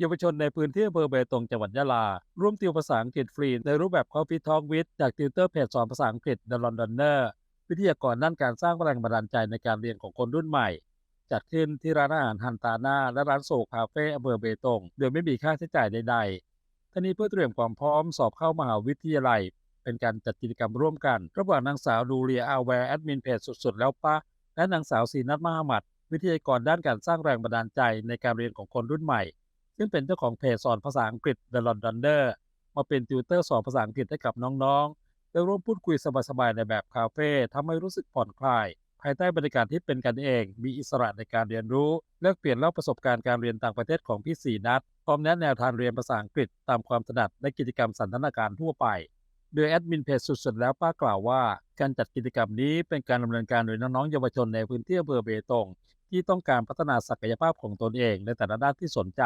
เยาวชนในพื้นที่อำเภอเบตงจังหวัดยะลา ร่วมติวภาษาอังกฤษฟรี ในรูปแบบ Coffee Talk with จากติวเตอร์เพจสอนภาษาอังกฤษ The Londoner วิทยากรด้านการสร้างแรงบันดาลใจในการเรียนของคนรุ่นใหม่ จัดขึ้นที่ร้านอาหารฮันตาน่าและร้านโซคาเฟ่อำเภอเบตง โดยไม่มีค่าใช้จ่ายใดๆทั้งนี้เพื่อเตรียมความพร้อมสอบเข้ามหาวิทยาลัย เป็นการจัดกิจกรรมร่วมกัน ระหว่างนางสาวดูเรียอาแวร์แอดมินเพจสุดๆ แล้วปะและนางสาวซีนัทมหมัด วิทยากรด้านการสร้างแรงบันดาลใจในการเรียนของคนรุ่นใหม่ ซึ่งเป็นเจ้าของเพจสอนภาษาอังกฤษ The Londoner มาเป็นติวเตอร์สอนภาษาอังกฤษให้กับน้องๆและร่วมพูดคุยสบายๆในแบบคาเฟ่ทำให้รู้สึกผ่อนคลาย ภายใต้บรรยากาศที่เป็นกันเอง มีอิสระในการเรียนรู้แลกเปลี่ยนเล่าประสบการณ์การเรียนต่างประเทศของพี่สีนัทพร้อมแนะแนวทางเรียนภาษาอังกฤษ ตามความถนัดและกิจกรรมสันทนาการทั่วไปโดยแอดมินเพจสุดๆแล้วป้ากล่าวว่า การจัดกิจกรรมนี้เป็นการดำเนินการโดยน้องๆเยาวชนในพื้นที่อำเภอเบตงที่ต้องการพัฒนาศักยภาพของตนเองในแต่ละด้านที่สนใจ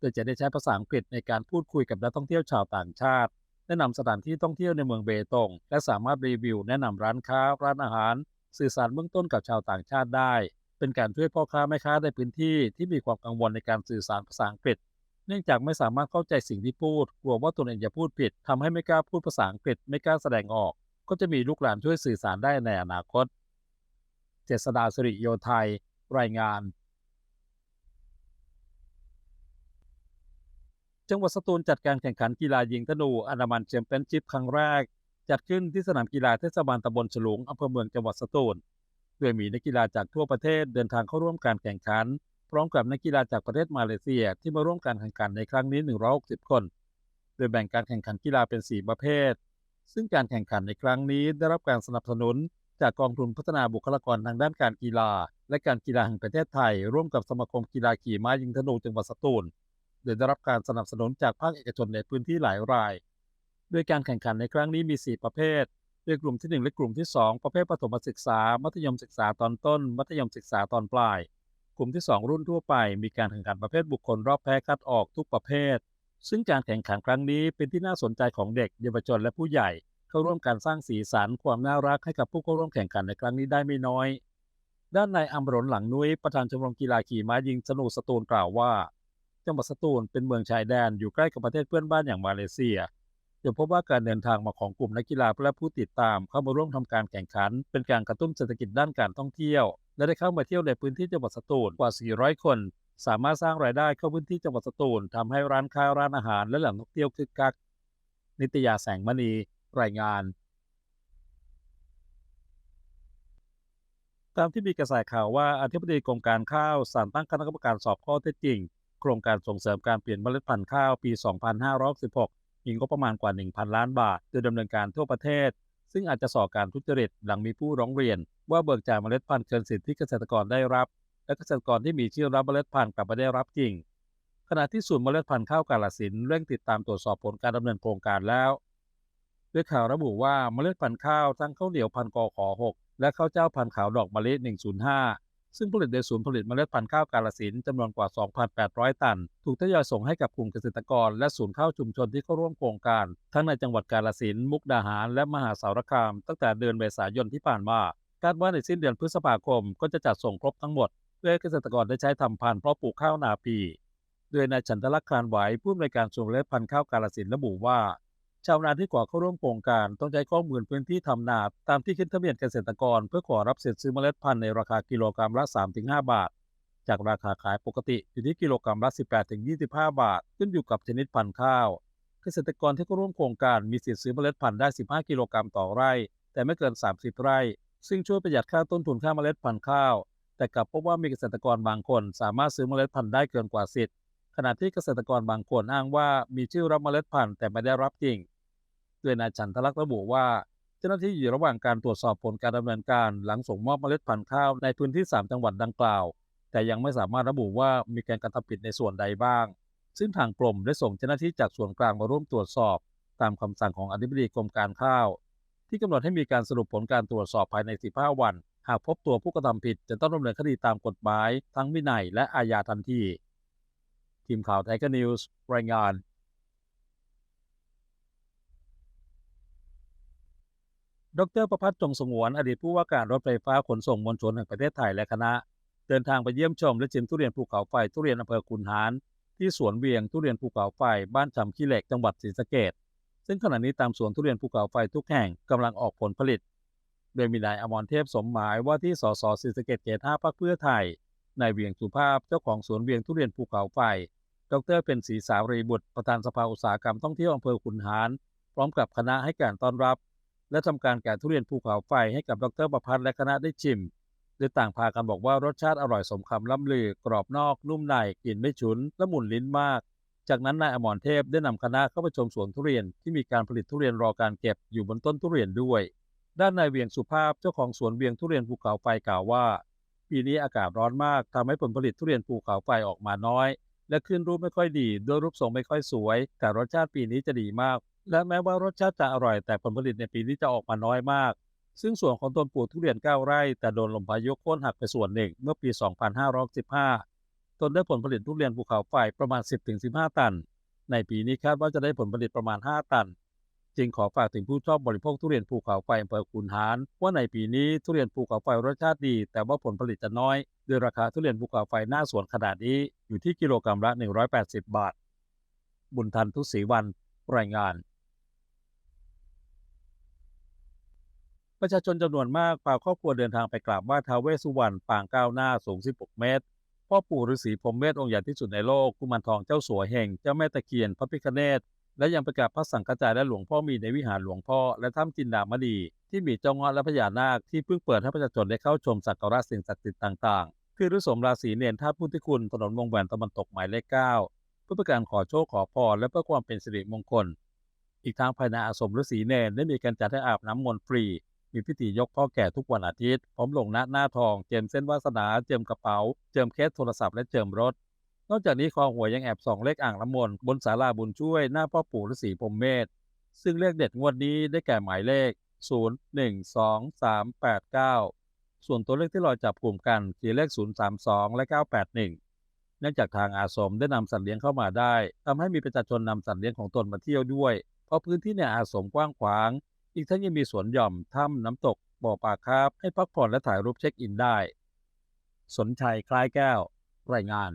โดยจะได้ใช้ภาษาอังกฤษในการพูดคุยกับนักท่องเที่ยวชาวต่างชาติแนะนำสถานที่ท่องเที่ยวในเมืองเบตง และสามารถรีวิวแนะนำร้านค้า ร้านอาหาร สื่อสารเบื้องต้นกับชาวต่างชาติได้ เป็นการช่วยพ่อค้าแม่ค้าในพื้นที่ที่มีความกังวลในการสื่อสารภาษาอังกฤษ เนื่องจากไม่สามารถเข้าใจสิ่งที่พูด กลัวว่าตนเองจะพูดผิดทำให้ไม่กล้าพูดภาษาอังกฤษไม่กล้าแสดงออก ก็จะมีลูกหลานช่วยสื่อสารได้ในอนาคต เจษดาสิริโยไทย รายงาน จังหวัดสตูลจัดการแข่งขันกีฬายิงธนูอนามันแชมเปี้ยนชิพครั้งแรก จัดขึ้นที่สนามกีฬาเทศบาลตำบลฉลุงอำเภอเมืองจังหวัดสตูลโดยมีนักกีฬาจากทั่วประเทศเดินทางเข้าร่วมการแข่งขัน พร้อมกับนักกีฬาจากประเทศมาเลเซียที่มาร่วมการแข่งขันในครั้งนี้ 160 คน โดยแบ่งการแข่งขันกีฬาเป็น 4 ประเภท ซึ่งการแข่งขันในครั้งนี้ได้รับการสนับสนุน จากกองทุนพัฒนาบุคลากรทางด้านการกีฬา และการกีฬาแห่งประเทศไทย ร่วมกับสมาคมกีฬาขี่ม้ายิงธนูจังหวัดสตูล โดยได้รับการสนับสนุนจากภาคเอกชนในพื้นที่หลายรายโดยการแข่งขันในครั้งนี้มี 4 ประเภทโดยกลุ่มที่ 1 และกลุ่มที่ 2 ประเภทประถมศึกษา มัธยมศึกษาตอนต้น มัธยมศึกษาตอนปลาย กลุ่มที่ 2 รุ่นทั่วไป มีการแข่งขันประเภทบุคคลรอบแพ้คัดออกทุกประเภท ซึ่งการแข่งขันครั้งนี้เป็นที่น่าสนใจของเด็ก เยาวชนและผู้ใหญ่ เข้าร่วมการสร้างสีสันความน่ารักให้กับผู้เข้าร่วมแข่งขันในครั้งนี้ได้ไม่น้อย ด้านนายอัมรนหลังนุ้ยประธานชมรมกีฬาขี่ม้ายิงสนุกสตูลกล่าวว่า จังหวัดสตูลเป็นเมืองชายแดนอยู่ใกล้กับประเทศเพื่อนบ้านอย่างมาเลเซียโดยพบว่าการเดินทางมาของกลุ่มนักกีฬาและผู้ติดตามเข้ามาร่วมทำการแข่งขัน เป็นการกระตุ้นเศรษฐกิจด้านการท่องเที่ยว และได้เข้ามาเที่ยวในพื้นที่จังหวัดสตูลกว่า 400 คน สามารถสร้างรายได้เข้าพื้นที่จังหวัดสตูลทำให้ร้านค้าร้านอาหาร และแหล่งท่องเที่ยวคึกคัก นิตยาแสงมณี รายงาน ตามที่มีกระแสข่าวว่าอธิบดีกรมการข้าวสั่งตั้งคณะกรรมการสอบข้อเท็จจริง โครงการส่งเสริมการเปลี่ยนเมล็ดพันธุ์ข้าวปี 2516 มีงบประมาณกว่า 1,000 ล้านบาทโดยดำเนินการทั่วประเทศ ซึ่งอาจจะส่อการทุจริตหลังมีผู้ร้องเรียน ว่าเบิกจ่ายเมล็ดพันธุ์เกินสิทธิที่เกษตรกรได้รับ และเกษตรกรที่มีชื่อรับเมล็ดพันธุ์กลับไม่ได้รับจริง ขณะที่ศูนย์เมล็ดพันธุ์ข้าวกาลสินเร่งติดตามตรวจสอบผลการดำเนินโครงการแล้วด้วยข่าวระบุว่าเมล็ดพันธุ์ข้าวทั้งข้าวเหนียวพันกอขอ6และข้าวเจ้าพันธุ์ขาวดอกมะลิ105 ซึ่งผลิตโดยศูนย์ผลิตเมล็ดพันธุ์ข้าวกาลสินจำนวนกว่า 2,800 ตัน ถูกทยอยส่งให้กับกลุ่มเกษตรกร และศูนย์ข้าวชุมชนที่เข้าร่วมโครงการ ทั้งในจังหวัดกาลสินมุกดาหาร และมหาสารคาม ตั้งแต่เดือนเมษายนที่ผ่านมาคาดว่าในสิ้นเดือนพฤษภาคมก็จะจัดส่งครบทั้งหมด เพื่อให้เกษตรกรได้ใช้ทำพันธุ์เพราะปลูกข้าวนาปี โดยนายฉันทลักษณ์คานไหวผู้อำนวยการศูนเมล็ดพันธุ์ข้าวกาลสินระบุว่า ชาวนาที่ขอเข้าร่วมโครงการต้องใช้ข้อมูลพื้นที่ทำนาตามที่ขึ้นทะเบียนเกษตรกร เพื่อขอรับสิทธิ์ซื้อเมล็ดพันธุ์ในราคากิโลกรัมละ 3-5 บาท จากราคาขายปกติอยู่ที่กิโลกรัมละ 18-25 บาท ขึ้นอยู่กับชนิดพันธุ์ข้าว เกษตรกรที่เข้าร่วมโครงการมีสิทธิ์ซื้อเมล็ดพันธุ์ได้ 15 กิโลกรัมต่อไร่ แต่ไม่เกิน 30 ไร่ ซึ่งช่วยประหยัดค่าต้นทุนค่าเมล็ดพันธุ์ข้าว แต่กลับพบว่ามีเกษตรกรบางคน สามารถซื้อเมล็ดพันธุ์ได้เกินกว่าสิทธิ์ ณะที่เกษตรกรบางคนอ้างว่ามีชื่อรับเมล็ดพันธุ์แต่ไม่ได้รับจริง โดยนายฉันทลักษณ์ระบุว่า เจ้าหน้าที่อยู่ระหว่างการตรวจสอบผลการดำเนินการหลังส่งมอบเมล็ดพันธุ์ข้าวในพื้นที่ 3 จังหวัดดังกล่าว แต่ยังไม่สามารถระบุว่ามีการกระทำผิดในส่วนใดบ้าง ซึ่งทางกรมได้ส่งเจ้าหน้าที่จากส่วนกลางมาร่วมตรวจสอบ ตามคำสั่งของอธิบดีกรมการข้าว ที่กำหนดให้มีการสรุปผลการตรวจสอบภายใน 15 วัน หากพบตัวผู้กระทำผิดจะต้องดำเนินคดีตามกฎหมาย ทั้งวินัยและอาญาทันที ทีมข่าวไทยนิวส์รายงานดรประพัฒน์จงสงวน อดีตผู้ว่าการรถไฟฟ้าขนส่งมวลชนแห่งประเทศไทยและคณะ เดินทางไปเยี่ยมชมและชิมทุเรียนภูเขาไฟทุเรียนอำเภอคุนหารทที่สวนเวียงทุเรียนภูเขาไฟบ้านจำขี้เหล็กจังหวัดศรีสะเกษซึ่งขณะนี้ตามสวนทุเรียนภูเขาไฟทุกแห่งกำลังออกผลผลิต โดยมีนายอมรเทพสมหมายว่าที่สสศรีสะเกษเขต5พรรคเพื่อไทยนายเวียงสุภาพเจ้าของสวนเวียงทุเรียนภูเขาไฟ ดรเป็นศรีสารีบุตรประธานสภาอุตสาหกรรมท่องเที่ยวอำเภอขุนหาร พร้อมกับคณะให้การต้อนรับ และทำการแกะทุเรียนภูเขาไฟให้กับดรประพัฒน์และคณะได้ชิมโดยต่างพากันบอกว่ารสชาติอร่อยสมคำล่ำลือกรอบนอกนุ่มในกลิ่นไม่ฉุนและหมุนลิ้นมาก จากนั้นนายอมรเทพได้นำคณะเข้าไปชมสวนทุเรียนที่มีการผลิตทุเรียนรอการเก็บอยู่บนต้นทุเรียนด้วย ด้านนายเวียงสุภาพเจ้าของสวนเวียงทุเรียนภูเขาไฟกล่าวว่า ปีนี้อากาศร้อนมากทำให้ผลผลิตทุเรียนภูเขาไฟออกมาน้อย และขึ้นรูปไม่ค่อยดีด้วยรูปทรงไม่ค่อยสวย แต่รสชาติปีนี้จะดีมาก และแม้ว่ารสชาติจะอร่อยแต่ผลผลิตในปีนี้จะออกมาน้อยมาก ซึ่งส่วนของต้นปลูกทุเรียน 9 ไร่ แต่โดนลมพายุโค่นหักไปส่วนหนึ่งเมื่อปี 2515 ตนได้ผลผลิตทุเรียนภูเขาไฟประมาณ 10-15 ตัน ในปีนี้คาดว่าจะได้ผลผลิตประมาณ 5 ตัน จึงขอฝากถึงผู้ชอบบริโภคทุเรียนภูเขาไฟอำเภอขุนหารว่าในปีนี้ทุเรียนภูเขาไฟรสชาติดี แต่ว่าผลผลิตจะน้อยโดยราคาทุเรียนภูเขาไฟหน้าสวนขนาดนี้อยู่ที่กิโลกรัมละ 180 บาท บุญทันทุศรีวันรายงาน ประชาชนจำนวนมากพาครอบครัวเดินทางไปกราบไหว้ท้าวเวสสุวรรณปางก้าวหน้าสูง 16 เมตรพ่อปู่ฤาษีพรหมเมธองค์ใหญ่ที่สุดในโลกกุมารทองเจ้าสัวเฮงเจ้าแม่ตะเคียนพระพิฆเนศ และยังไปกาบพระสังฆจายและหลวงพ่อมีในวิหารหลวงพ่อและถ้ำจินดามณีที่มีเจ้าเงาะและพญานาคที่เพิ่งเปิดให้ประชาชนได้เข้าชมสักการะสิ่งศักดิ์สิทธิ์ต่างๆ คือฤสมราศีเนรธาตุพุทธิคุณถนนวงแหวนตะวันตกหมายเลข9เพื่อป็นการขอโชคขอพรและเพื่อความเป็นสิริมงคล อีกทางภายในอาสมฤาษีเนรได้มีการจัดให้อาบน้ำมนต์ฟรี มีพิธียกพ่อแก่ทุกวันอาทิตย์พร้อมลงหน้าหน้าทองเจิมเส้นวาสนาเจิมกระเป๋า เจิมเคสโทรศัพท์และเจิมรถ นอกจากนี้คอหวยยังแอบส่องเลขอ่างน้ำมนต์บนศาลาบุญช่วยหน้าพ่อปู่ฤาษีพรมเมธซึ่งเลขเด็ดงวดนี้ได้แก่หมายเลข 0 1 2 3 8 9 ส่วนตัวเลขที่ลอยจับกลุ่มกันคือเลข 032 และ 981 เนื่องจากทางอาสมได้นำสัตว์เลี้ยงเข้ามาได้ทำให้มีประชาชนนำสัตว์เลี้ยงของตนมาเที่ยวด้วย เพราะพื้นที่ในอาสมกว้างขวาง อีกทั้งยังมีสวนหย่อมถ้ำน้ำตกบ่อปลาคาร์ฟให้พักผ่อนและถ่ายรูปเช็คอินได้ สนชัยคล้ายแก้ว รายงาน